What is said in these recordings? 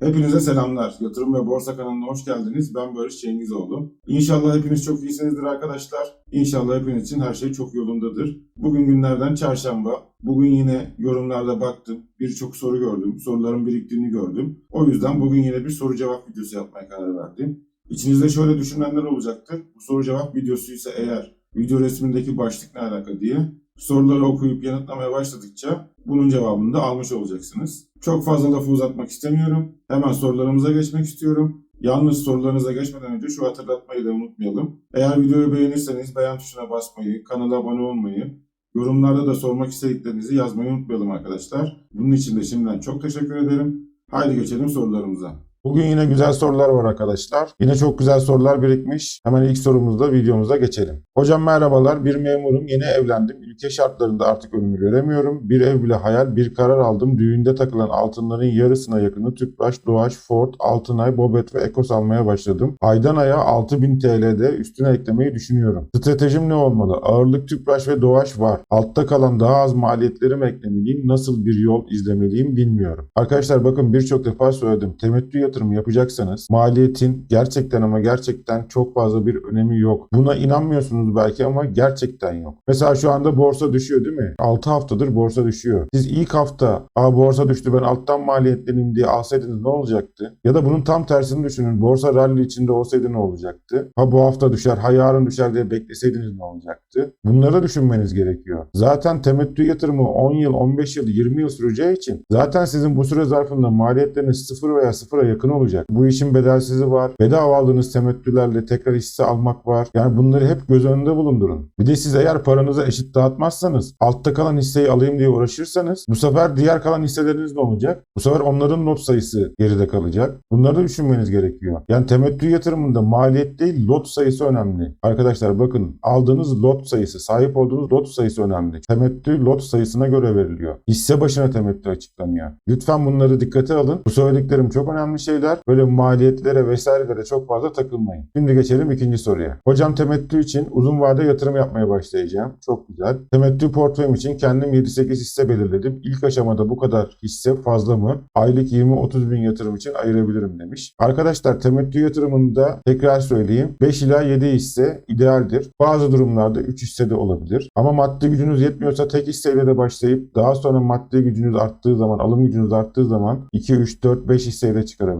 Hepinize selamlar. Yatırım ve Borsa kanalına hoş geldiniz. Ben Barış Cengizoğlu. İnşallah hepiniz çok iyisinizdir arkadaşlar. İnşallah hepiniz için her şey çok yolundadır. Bugün günlerden çarşamba. Bugün yine yorumlarda baktım. Birçok soru gördüm. Soruların biriktiğini gördüm. O yüzden bugün yine bir soru cevap videosu yapmaya karar verdim. İçinizde şöyle düşünenler olacaktır. Bu soru cevap videosu ise eğer video resmindeki başlık ne alaka diye soruları okuyup yanıtlamaya başladıkça bunun cevabını da almış olacaksınız. Çok fazla lafı uzatmak istemiyorum. Hemen sorularımıza geçmek istiyorum. Yalnız sorularınıza geçmeden önce şu hatırlatmayı da unutmayalım. Eğer videoyu beğenirseniz beğen tuşuna basmayı, kanala abone olmayı, yorumlarda da sormak istediklerinizi yazmayı unutmayalım arkadaşlar. Bunun için de şimdiden çok teşekkür ederim. Haydi geçelim sorularımıza. Bugün yine güzel sorular var arkadaşlar. Yine çok güzel sorular birikmiş. Hemen ilk sorumuzda videomuza geçelim. Hocam merhabalar. Bir memurum. Yeni evlendim. Ülke şartlarında artık önümü göremiyorum. Bir ev bile hayal. Bir karar aldım. Düğünde takılan altınların yarısına yakını Tüpraş, Doğaç, Ford, Altınay, Bobet ve Ekos almaya başladım. Aydan aya 6000 TL'de üstüne eklemeyi düşünüyorum. Stratejim ne olmalı? Ağırlık Tüpraş ve Doğaç var. Altta kalan daha az maliyetleri mi eklemeliyim? Nasıl bir yol izlemeliyim bilmiyorum. Arkadaşlar bakın birçok defa söyledim. Temettü yatırım yapacaksanız maliyetin gerçekten ama gerçekten çok fazla bir önemi yok. Buna inanmıyorsunuz belki ama gerçekten yok. Mesela şu anda borsa düşüyor değil mi? 6 haftadır borsa düşüyor. Siz ilk hafta Aa, borsa düştü ben alttan maliyetleneyim diye alsaydınız ne olacaktı? Ya da bunun tam tersini düşünün. Borsa rally içinde olsaydı ne olacaktı? Ha bu hafta düşer, ha yarın düşer diye bekleseydiniz ne olacaktı? Bunları düşünmeniz gerekiyor. Zaten temettü yatırımı 10 yıl, 15 yıl, 20 yıl süreceği için zaten sizin bu süre zarfında maliyetleriniz sıfır veya sıfıra yakın olacak. Bu işin bedelsizi var. Bedava aldığınız temettülerle tekrar hisse almak var. Yani bunları hep göz önünde bulundurun. Bir de siz eğer paranızı eşit dağıtmazsanız, altta kalan hisseyi alayım diye uğraşırsanız bu sefer diğer kalan hisseleriniz ne olacak? Bu sefer onların lot sayısı geride kalacak. Bunları da düşünmeniz gerekiyor. Yani temettü yatırımında maliyet değil lot sayısı önemli. Arkadaşlar bakın aldığınız lot sayısı, sahip olduğunuz lot sayısı önemli. Temettü lot sayısına göre veriliyor. Hisse başına temettü açıklanıyor. Lütfen bunları dikkate alın. Bu söylediklerim çok önemli şeyler. Böyle maliyetlere vesairelere çok fazla takılmayın. Şimdi geçelim ikinci soruya. Hocam temettü için uzun vade yatırım yapmaya başlayacağım. Çok güzel. Temettü portföyüm için kendim 7-8 hisse belirledim. İlk aşamada bu kadar hisse fazla mı? Aylık 20-30 bin yatırım için ayırabilirim demiş. Arkadaşlar temettü yatırımında tekrar söyleyeyim. 5 ila 7 hisse idealdir. Bazı durumlarda 3 hisse de olabilir. Ama maddi gücünüz yetmiyorsa tek hisseyle de başlayıp daha sonra maddi gücünüz arttığı zaman, alım gücünüz arttığı zaman 2, 3, 4, 5 hisseyle çıkarabilirsiniz.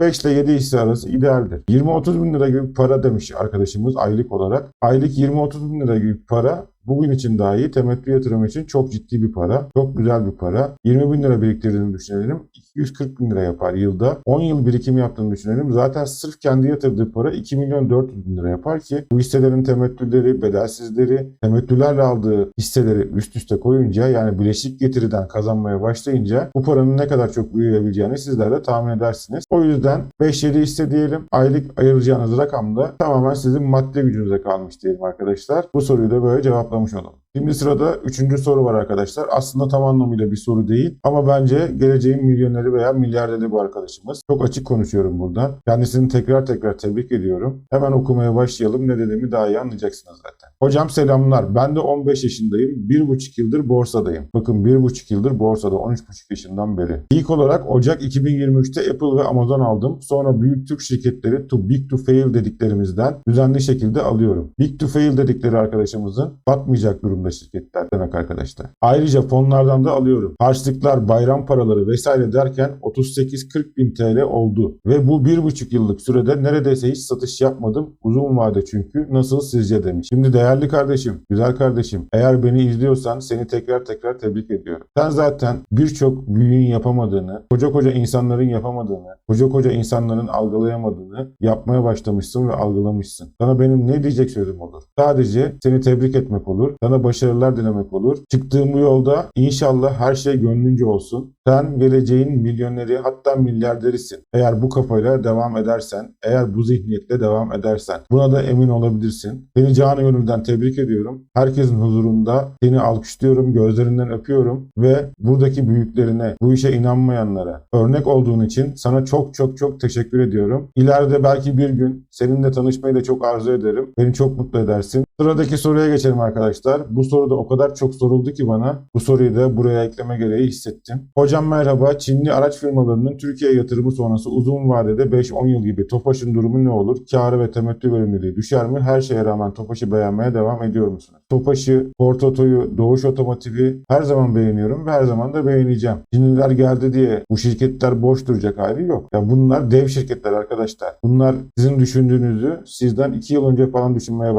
5 ile 7 hisse arası idealdir. 20-30 bin lira gibi para demiş arkadaşımız aylık olarak. Aylık 20-30 bin lira gibi para Bugün için dahi temettü yatırımı için çok ciddi bir para. Çok güzel bir para. 20 bin lira biriktirdiğini düşünelim. 240 bin lira yapar yılda. 10 yıl birikim yaptığını düşünelim. Zaten sırf kendi yatırdığı para 2 milyon 400 bin lira yapar ki bu hisselerin temettüleri, bedelsizleri, temettülerle aldığı hisseleri üst üste koyunca yani bileşik getiriden kazanmaya başlayınca bu paranın ne kadar çok büyüyebileceğini sizler de tahmin edersiniz. O yüzden 5-7 hisse diyelim. Aylık ayıracağınız rakam da tamamen sizin maddi gücünüze kalmış diyelim arkadaşlar. Bu soruyu da böyle cevaplamış olalım. Şimdi sırada üçüncü soru var arkadaşlar. Aslında tam anlamıyla bir soru değil ama bence geleceğin milyoneri veya milyarderi bu arkadaşımız. Çok açık konuşuyorum buradan. Kendisini tekrar tekrar tebrik ediyorum. Hemen okumaya başlayalım. Ne dediğimi daha iyi anlayacaksınız zaten. Hocam selamlar. Ben de 15 yaşındayım. 1,5 yıldır borsadayım. Bakın 1,5 yıldır borsada 13,5 yaşından beri. İlk olarak Ocak 2023'te Apple ve Amazon aldım. Sonra büyük Türk şirketleri to big to fail dediklerimizden düzenli şekilde alıyorum. Big to fail dedikleri arkadaşımızın batmayacak durumda şirketler demek arkadaşlar. Ayrıca fonlardan da alıyorum. Harçlıklar, bayram paraları vesaire derken 38-40 bin TL oldu. Ve bu 1,5 yıllık sürede neredeyse hiç satış yapmadım. Uzun vade çünkü. Nasıl sizce demiş. Şimdi değerli kardeşim, güzel kardeşim eğer beni izliyorsan seni tekrar tekrar tebrik ediyorum. Sen zaten birçok büyüğün yapamadığını, koca koca insanların yapamadığını, koca koca insanların algılayamadığını yapmaya başlamışsın ve algılamışsın. Sana benim ne diyecek sözüm olur? Sadece seni tebrik etmek olur. Sana başarılar dilemek olur. Çıktığım bu yolda inşallah her şey gönlünce olsun. Sen geleceğin milyoneri hatta milyarderisin. Eğer bu kafayla devam edersen, eğer bu zihniyetle devam edersen. Buna da emin olabilirsin. Seni canı gönülden tebrik ediyorum. Herkesin huzurunda seni alkışlıyorum, gözlerinden öpüyorum ve buradaki büyüklerine, bu işe inanmayanlara örnek olduğun için sana çok çok çok teşekkür ediyorum. İleride belki bir gün seninle tanışmayı da çok arzu ederim. Beni çok mutlu edersin. Sıradaki soruya geçelim arkadaşlar. Bu soru da o kadar çok soruldu ki bana. Bu soruyu da buraya ekleme gereği hissettim. Hocam merhaba. Çinli araç firmalarının Türkiye yatırımı sonrası uzun vadede 5-10 yıl gibi Tofaş'ın durumu ne olur? Karı ve temettü verimliliği düşer mi? Her şeye rağmen Tofaş'ı beğenmeye devam ediyor musunuz? Tofaş'ı, Ford Oto'yu, Doğuş Otomotiv'i her zaman beğeniyorum ve her zaman da beğeneceğim. Çinliler geldi diye bu şirketler boş duracak hali yok. Ya bunlar dev şirketler arkadaşlar. Bunlar sizin düşündüğünüzü sizden 2 yıl önce falan düşünmeye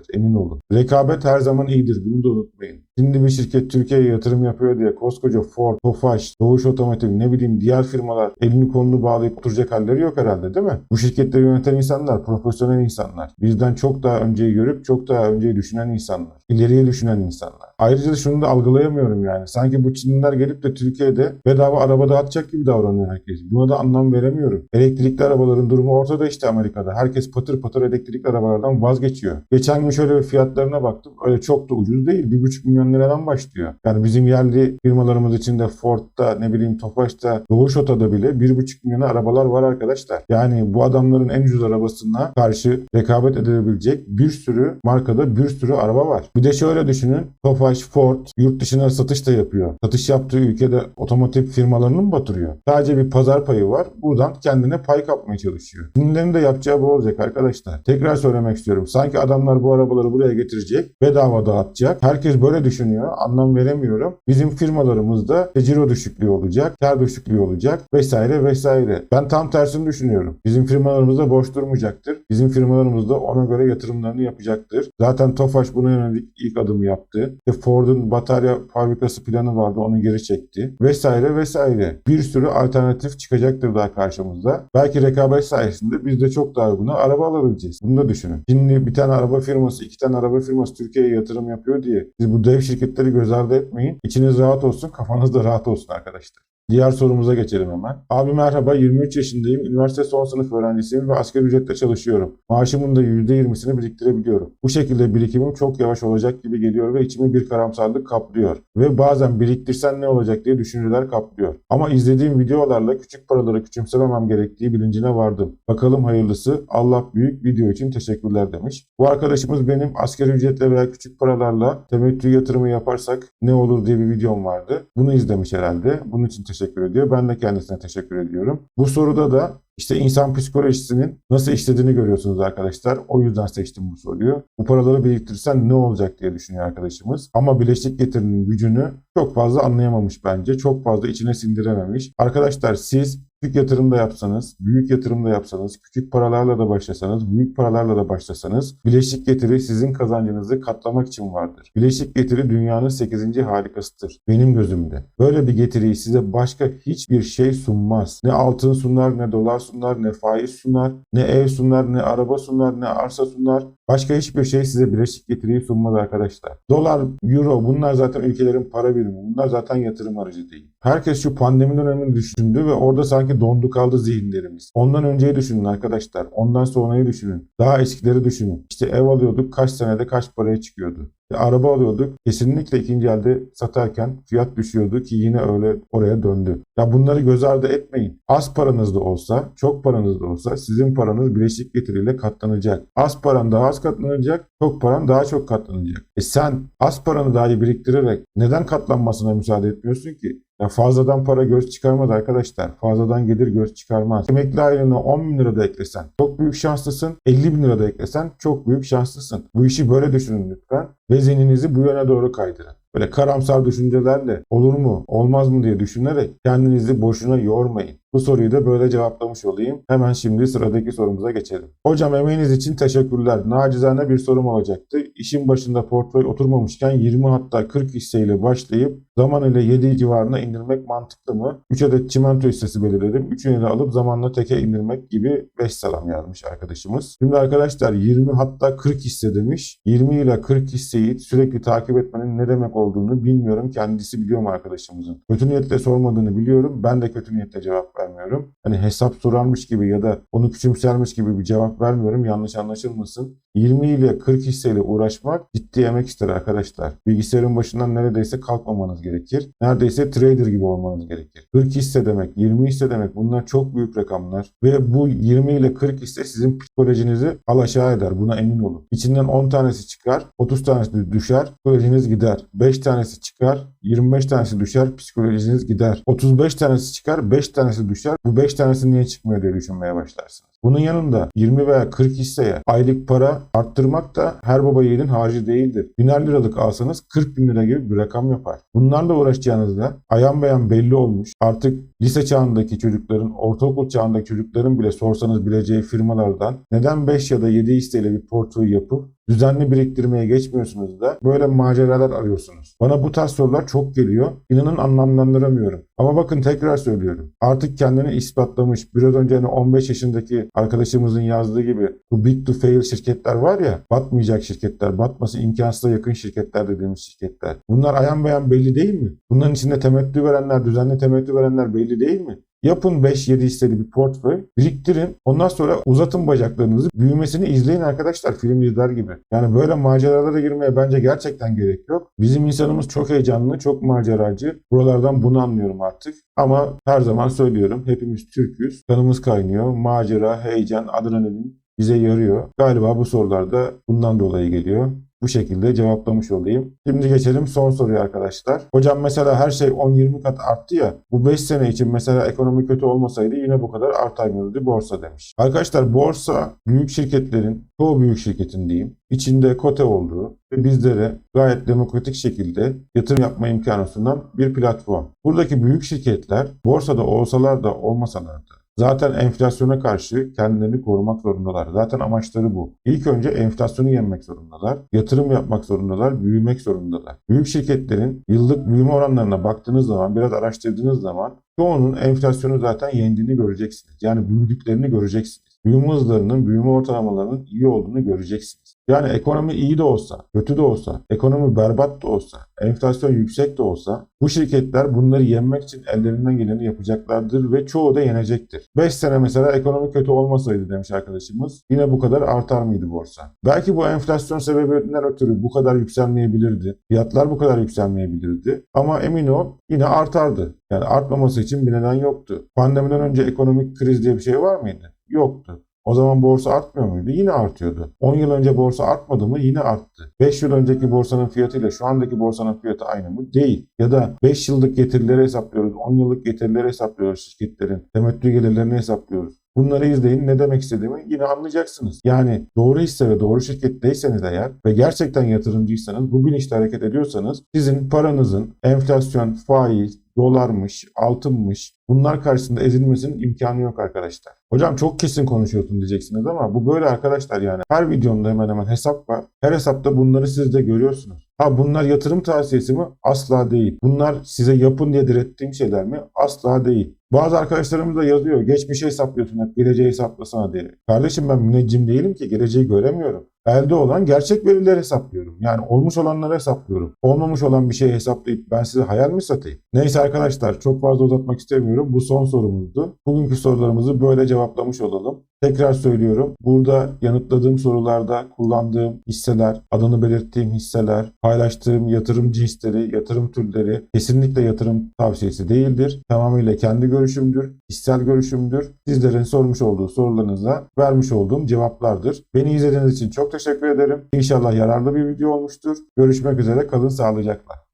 başlamışlardır. Emin olun. Rekabet her zaman iyidir. Bunu da unutmayın. Şimdi bir şirket Türkiye'ye yatırım yapıyor diye koskoca Ford, Tofaş, Doğuş Otomotiv ne bileyim diğer firmalar elini kolunu bağlayıp oturacak halleri yok herhalde değil mi? Bu şirketleri yöneten insanlar profesyonel insanlar. Bizden çok daha önceyi görüp çok daha önceyi düşünen insanlar. İleriye düşünen insanlar. Ayrıca şunu da algılayamıyorum yani. Sanki bu Çinliler gelip de Türkiye'de bedava araba dağıtacak gibi davranıyor herkes. Buna da anlam veremiyorum. Elektrikli arabaların durumu ortada işte Amerika'da. Herkes patır patır elektrikli arabalardan vazgeçiyor. Geçen gün şöyle bir fiyatlarına baktım. Öyle çok da ucuz değil. 1,5 milyon liradan başlıyor. Yani bizim yerli firmalarımız içinde Ford'da ne bileyim Tofaş'ta Doğuş Oto'da bile 1,5 milyona arabalar var arkadaşlar. Yani bu adamların en ucuz arabasına karşı rekabet edilebilecek bir sürü markada bir sürü araba var. Bir de şöyle düşünün. Tofaş, Ford yurt dışına satış da yapıyor. Satış yaptığı ülkede otomotiv firmalarını mı batırıyor? Sadece bir pazar payı var. Buradan kendine pay kapmaya çalışıyor. Bunların da yapacağı bu olacak arkadaşlar. Tekrar söylemek istiyorum. Sanki adamlar bu arabaları buraya getirecek. Bedava dağıtacak. Herkes böyle düşünüyor. Anlam veremiyorum. Bizim firmalarımızda ciro düşüklüğü olacak. Kar düşüklüğü olacak. Vesaire vesaire. Ben tam tersini düşünüyorum. Bizim firmalarımızda boş durmayacaktır. Bizim firmalarımız da ona göre yatırımlarını yapacaktır. Zaten Tofaş buna yönelik ilk adımı yaptı. Ford'un batarya fabrikası planı vardı. Onu geri çekti. Vesaire vesaire. Bir sürü alternatif çıkacaktır daha karşımızda. Belki rekabet sayesinde biz de çok daha uyguna araba alabileceğiz. Bunu da düşünün. Şimdi bir tane araba firması, iki tane araba firması Türkiye'ye yatırım yapıyor diye siz bu dev şirketleri göz ardı etmeyin. İçiniz rahat olsun, kafanız da rahat olsun arkadaşlar. Diğer sorumuza geçelim hemen. Abi merhaba 23 yaşındayım. Üniversite son sınıf öğrencisiyim ve asgari ücretle çalışıyorum. Maaşımın da %20'sini biriktirebiliyorum. Bu şekilde birikimim çok yavaş olacak gibi geliyor ve içimi bir karamsarlık kaplıyor. Ve bazen biriktirsen ne olacak diye düşünceler kaplıyor. Ama izlediğim videolarla küçük paraları küçümsememem gerektiği bilincine vardım. Bakalım hayırlısı. Allah büyük video için teşekkürler demiş. Bu arkadaşımız benim asgari ücretle veya küçük paralarla temettü yatırımı yaparsak ne olur diye bir videom vardı. Bunu izlemiş herhalde. Bunun için teşekkür ediyor. Ben de kendisine teşekkür ediyorum. Bu soruda da işte insan psikolojisinin nasıl işlediğini görüyorsunuz arkadaşlar. O yüzden seçtim bu soruyu. Bu paraları biriktirsen ne olacak diye düşünüyor arkadaşımız. Ama bileşik getirinin gücünü çok fazla anlayamamış bence. Çok fazla içine sindirememiş. Arkadaşlar siz küçük yatırım da yapsanız, büyük yatırım da yapsanız, küçük paralarla da başlasanız, büyük paralarla da başlasanız bileşik getiri sizin kazancınızı katlamak için vardır. Bileşik getiri dünyanın 8. harikasıdır benim gözümde. Böyle bir getiriyi size başka hiçbir şey sunmaz. Ne altın sunar, ne dolar sunar, ne faiz sunar, ne ev sunar, ne araba sunar, ne arsa sunar. Başka hiçbir şey size bileşik getiriyi sunmaz arkadaşlar. Dolar, euro bunlar zaten ülkelerin para birimi. Bunlar zaten yatırım aracı değil. Herkes şu pandemi dönemini düşündü ve orada sanki dondu kaldı zihinlerimiz. Ondan önceyi düşünün arkadaşlar. Ondan sonrayı düşünün. Daha eskileri düşünün. İşte ev alıyorduk kaç senede kaç paraya çıkıyordu. E, araba alıyorduk. Kesinlikle ikinci elde satarken fiyat düşüyordu ki yine öyle oraya döndü. Ya bunları göz ardı etmeyin. Az paranız da olsa, çok paranız da olsa sizin paranız bileşik getiriyle katlanacak. Az paran daha az katlanacak, çok paran daha çok katlanacak. E sen az paranı dahi biriktirerek neden katlanmasına müsaade etmiyorsun ki? Ya fazladan para göz çıkarmaz arkadaşlar. Fazladan gelir göz çıkarmaz. Emekli aylığına 10 bin lira da eklesen çok büyük şanslısın. 50 bin lira da eklesen çok büyük şanslısın. Bu işi böyle düşünün lütfen. Ve zihninizi bu yöne doğru kaydırın. Böyle karamsar düşüncelerle olur mu olmaz mı diye düşünerek kendinizi boşuna yormayın. Bu soruyu da böyle cevaplamış olayım. Hemen şimdi sıradaki sorumuza geçelim. Hocam emeğiniz için teşekkürler. Nacizane bir sorum olacaktı. İşin başında portföy oturmamışken 20 hatta 40 hisseyle başlayıp zaman ile 7 civarına indirmek mantıklı mı? 3 adet çimento hissesi belirledim. Üçünü de alıp zamanla teke indirmek gibi 5 salam yazmış arkadaşımız. Şimdi arkadaşlar 20 hatta 40 hisse demiş. 20 ile 40 hisseyi hisseyi sürekli takip etmenin ne demek olduğunu bilmiyorum. Kendisi biliyor mu arkadaşımızın? Kötü niyetle sormadığını biliyorum. Ben de kötü niyetle cevap vermiyorum. Hani hesap sorarmış gibi ya da onu küçümsermiş gibi bir cevap vermiyorum. Yanlış anlaşılmasın. 20 ile 40 hisseyle uğraşmak ciddi emek ister arkadaşlar. Bilgisayarın başından neredeyse kalkmamanız gerekir. Neredeyse trader gibi olmanız gerekir. 40 hisse demek, 20 hisse demek bunlar çok büyük rakamlar. Ve bu 20 ile 40 hisse sizin psikolojinizi alaşağı eder. Buna emin olun. İçinden 10 tanesi çıkar, 30 tanesi düşer, psikolojiniz gider. 5 tanesi çıkar, 25 tanesi düşer, psikolojiniz gider. 35 tanesi çıkar, 5 tanesi düşer. Bu 5 tanesi niye çıkmıyor diye düşünmeye başlarsınız. Bunun yanında 20 veya 40 hisseye aylık para arttırmak da her baba yiğidin harcı değildir. Biner liralık alsanız 40 bin lira gibi bir rakam yapar. Bunlarla uğraşacağınızda ayan beyan belli olmuş. Artık lise çağındaki çocukların, ortaokul çağındaki çocukların bile sorsanız bileceği firmalardan neden 5 ya da 7 hisseyle bir portföy yapıp düzenli biriktirmeye geçmiyorsunuz da böyle maceralar arıyorsunuz. Bana bu tarz sorular çok geliyor. İnanın anlamlandıramıyorum. Ama bakın tekrar söylüyorum. Artık kendini ispatlamış. Biraz önce hani 15 yaşındaki arkadaşımızın yazdığı gibi bu big to fail şirketler var ya batmayacak şirketler, batması imkansıza yakın şirketler dediğimiz şirketler. Bunlar ayan beyan belli değil mi? Bunların içinde temettü verenler, düzenli temettü verenler belli değil mi? Yapın 5-7 hisseli bir portföy, biriktirin. Ondan sonra uzatın bacaklarınızı. Büyümesini izleyin arkadaşlar film izler gibi. Yani böyle maceralara girmeye bence gerçekten gerek yok. Bizim insanımız çok heyecanlı, çok maceracı. Buralardan bunu anlıyorum artık. Ama her zaman söylüyorum hepimiz Türk'üz. Kanımız kaynıyor. Macera, heyecan, adrenalin bize yarıyor. Galiba bu sorular da bundan dolayı geliyor. Bu şekilde cevaplamış olayım. Şimdi geçelim son soruya arkadaşlar. Hocam mesela her şey 10-20 kat arttı ya. Bu 5 sene için mesela ekonomi kötü olmasaydı yine bu kadar artar borsa demiş. Arkadaşlar borsa büyük şirketlerin, çoğu büyük şirketin diyeyim, içinde kote olduğu ve bizlere gayet demokratik şekilde yatırım yapma imkanı sunan bir platform. Buradaki büyük şirketler borsada olsalar da olmasalar da Zaten enflasyona karşı kendilerini korumak zorundalar. Zaten amaçları bu. İlk önce enflasyonu yenmek zorundalar. Yatırım yapmak zorundalar. Büyümek zorundalar. Büyük şirketlerin yıllık büyüme oranlarına baktığınız zaman, biraz araştırdığınız zaman çoğunun enflasyonu zaten yendiğini göreceksiniz. Yani büyüdüklerini göreceksiniz. Büyüme hızlarının, büyüme ortalamalarının iyi olduğunu göreceksiniz. Yani ekonomi iyi de olsa, kötü de olsa, ekonomi berbat da olsa, enflasyon yüksek de olsa bu şirketler bunları yenmek için ellerinden geleni yapacaklardır ve çoğu da yenecektir. 5 sene mesela ekonomi kötü olmasaydı demiş arkadaşımız yine bu kadar artar mıydı borsa? Belki bu enflasyon sebebinden ötürü bu kadar yükselmeyebilirdi. Fiyatlar bu kadar yükselmeyebilirdi. Ama emin ol yine artardı. Yani artmaması için bir neden yoktu. Pandemiden önce ekonomik kriz diye bir şey var mıydı? Yoktu. O zaman borsa artmıyor muydu? Yine artıyordu. 10 yıl önce borsa artmadı mı? Yine arttı. 5 yıl önceki borsanın fiyatıyla şu andaki borsanın fiyatı aynı mı? Değil. Ya da 5 yıllık getirileri hesaplıyoruz. 10 yıllık getirileri hesaplıyoruz şirketlerin. Temettü gelirlerini hesaplıyoruz. Bunları izleyin ne demek istediğimi yine anlayacaksınız. Yani doğru hisse ve doğru şirketteyseniz eğer ve gerçekten yatırımcıysanız bu bilinçle hareket ediyorsanız sizin paranızın enflasyon, faiz, dolarmış, altınmış bunlar karşısında ezilmesinin imkanı yok arkadaşlar. Hocam çok kesin konuşuyorsun diyeceksiniz ama bu böyle arkadaşlar yani. Her videomda hemen hemen hesap var. Her hesapta bunları siz de görüyorsunuz. Ha bunlar yatırım tavsiyesi mi? Asla değil. Bunlar size yapın diye direttiğim şeyler mi? Asla değil. Bazı arkadaşlarımız da yazıyor. Geçmişi hesaplıyorsun hep geleceği hesaplasana diye. Kardeşim ben müneccim değilim ki geleceği göremiyorum. Elde olan gerçek verileri hesaplıyorum. Yani olmuş olanları hesaplıyorum. Olmamış olan bir şeyi hesaplayıp ben size hayal mi satayım? Neyse arkadaşlar çok fazla uzatmak istemiyorum. Bu son sorumuzdu. Bugünkü sorularımızı böyle cevaplamış olalım. Tekrar söylüyorum. Burada yanıtladığım sorularda kullandığım hisseler, adını belirttiğim hisseler, paylaştığım yatırım cinsleri, yatırım türleri kesinlikle yatırım tavsiyesi değildir. Tamamıyla kendi görüşümdür, hissel görüşümdür. Sizlerin sormuş olduğu sorularınıza vermiş olduğum cevaplardır. Beni izlediğiniz için çok teşekkür ederim. İnşallah yararlı bir video olmuştur. Görüşmek üzere, kalın sağlıcakla.